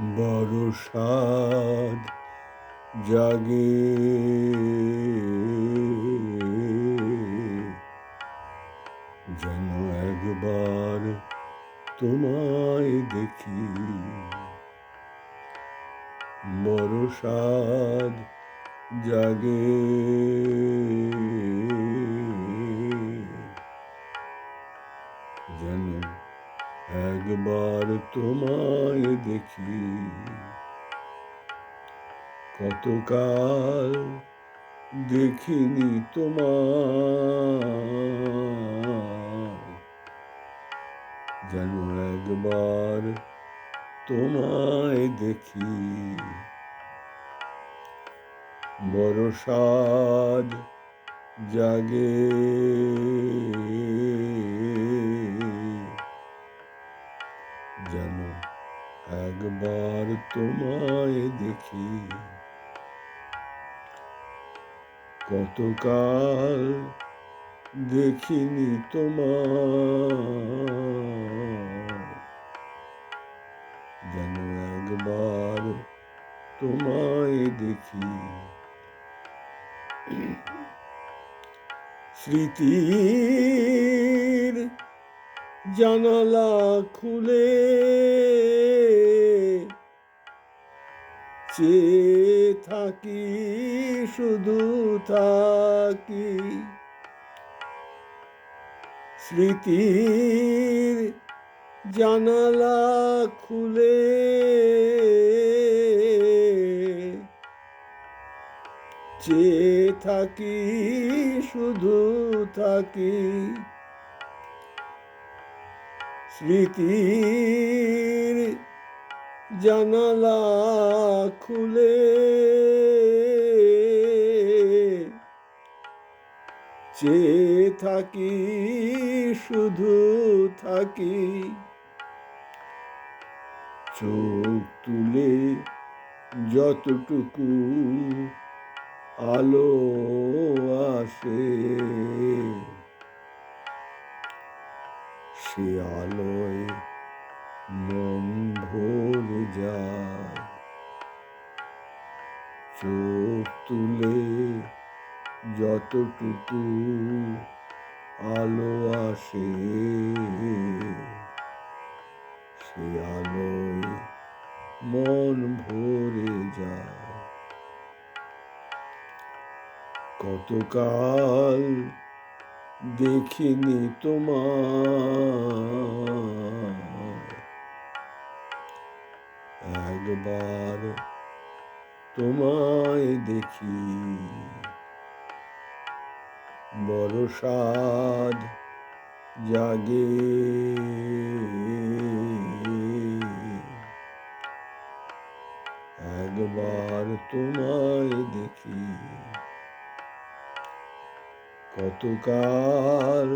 বড় সাদ জাগে। যেন একবার তোমায় দেখি। বড় সাদ জাগে। একবার তোমায় দেখি। কতকাল দেখিনি তোমার যেন একবার তোমায় দেখি। বড় সাদ জাগে। একবার তোমায় দেখি। কতকাল দেখিনি তোমার যেন একবার তোমায় দেখি। স্মৃতির জানালা খুলে চে থাকি শুধু থাকি। স্মৃতির জানালা খুলে চেয়ে থাকি শুধু থাকি। স্মৃতির জানালা খুলে। চেয়ে থাকি শুধু থাকি। চোখ তুলে যতটুকু আলো আসে। সে আলোয়, মন ভরে যায়। চোখ তুলে যতটুকু আলো আসে, সে আলোয় মন ভরে যায়। কতকাল দেখিনি তোমার। একবার তোমায় দেখি বড় সাদ জাগে। একবার তোমায় দেখি। কতকাল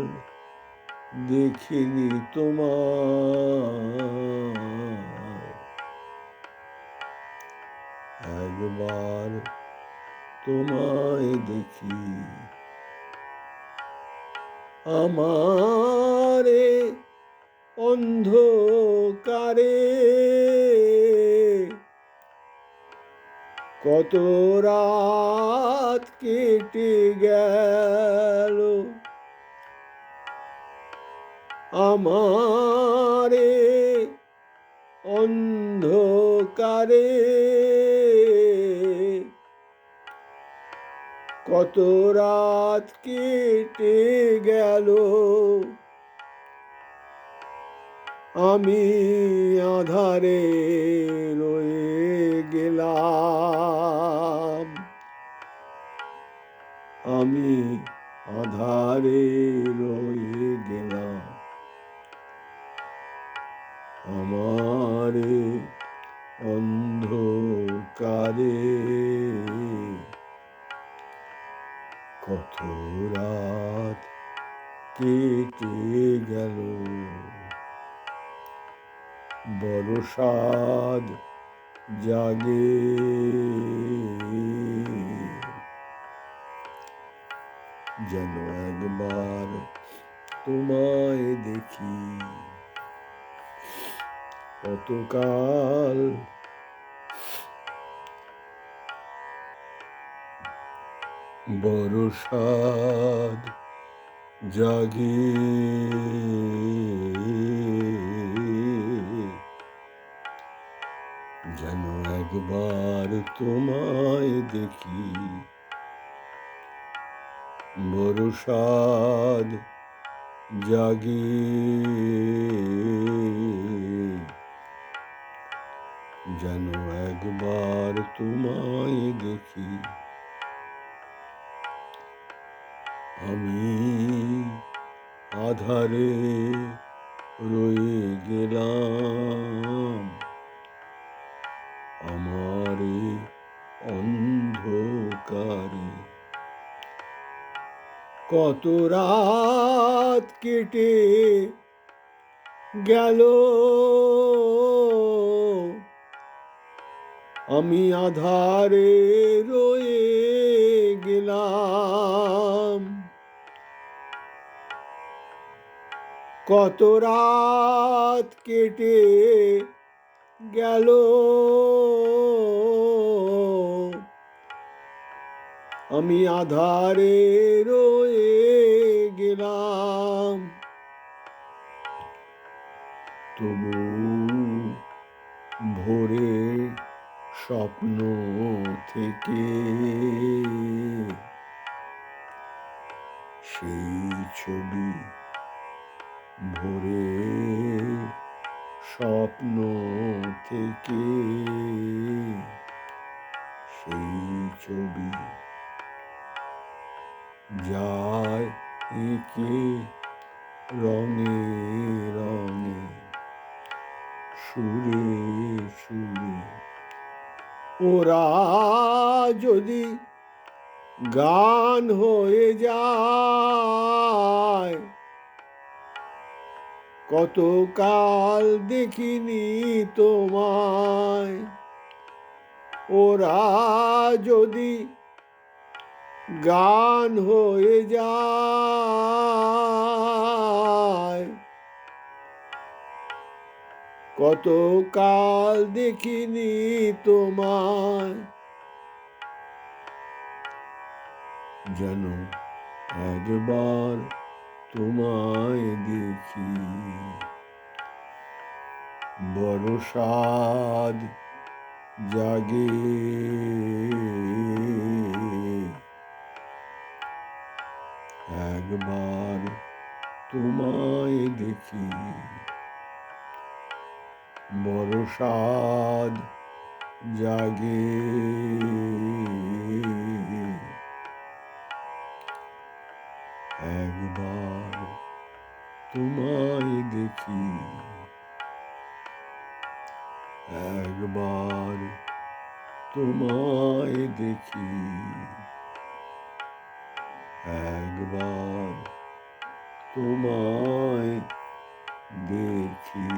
দেখিনি তোমার একবার তোমায় দেখি আমারে অন্ধকারে কত রাত কেটে গেল। আমারে অন্ধকারে কত রাত কেটে গেল। আমি আধারে রয়ে গেলাম। আমি আধারে রয়ে গেলাম। আমারে অন্ধকারে কত রাত কেটে গেল। বড় জাগে। যেন একবার তোমায় দেখি। কতকাল বড় সাদ জাগে। তোমায় দেখি। বরসাদ জাগে। যেন একবার তোমায় দেখি। আমি আধারে রয়ে গেলাম। কত রাত কেটে গেল। আমি আধারে রয়ে গেলাম। কত রাত কেটে গেল। আমি আধারে রয়ে গেলাম। তবু ভোরে স্বপ্ন থেকে সেই ছবি ভোরে স্বপ্ন থেকে সেই ছবি যায় একে রঙে রঙে, সুরে সুরে। ওরা যদি গান হয়ে যায়, কতকাল দেখিনি তোমায়। ওরা যদি গান হয়ে যায়। কতকাল দেখিনি তোমায়। যেন একবার তোমায় দেখি। বড় সাদ জাগে। একবার তোমায় দেখি। বড় সাদ জাগে। একবার তোমায় দেখি। একবার তোমায় দেখি। একবার তোমায় দেখি।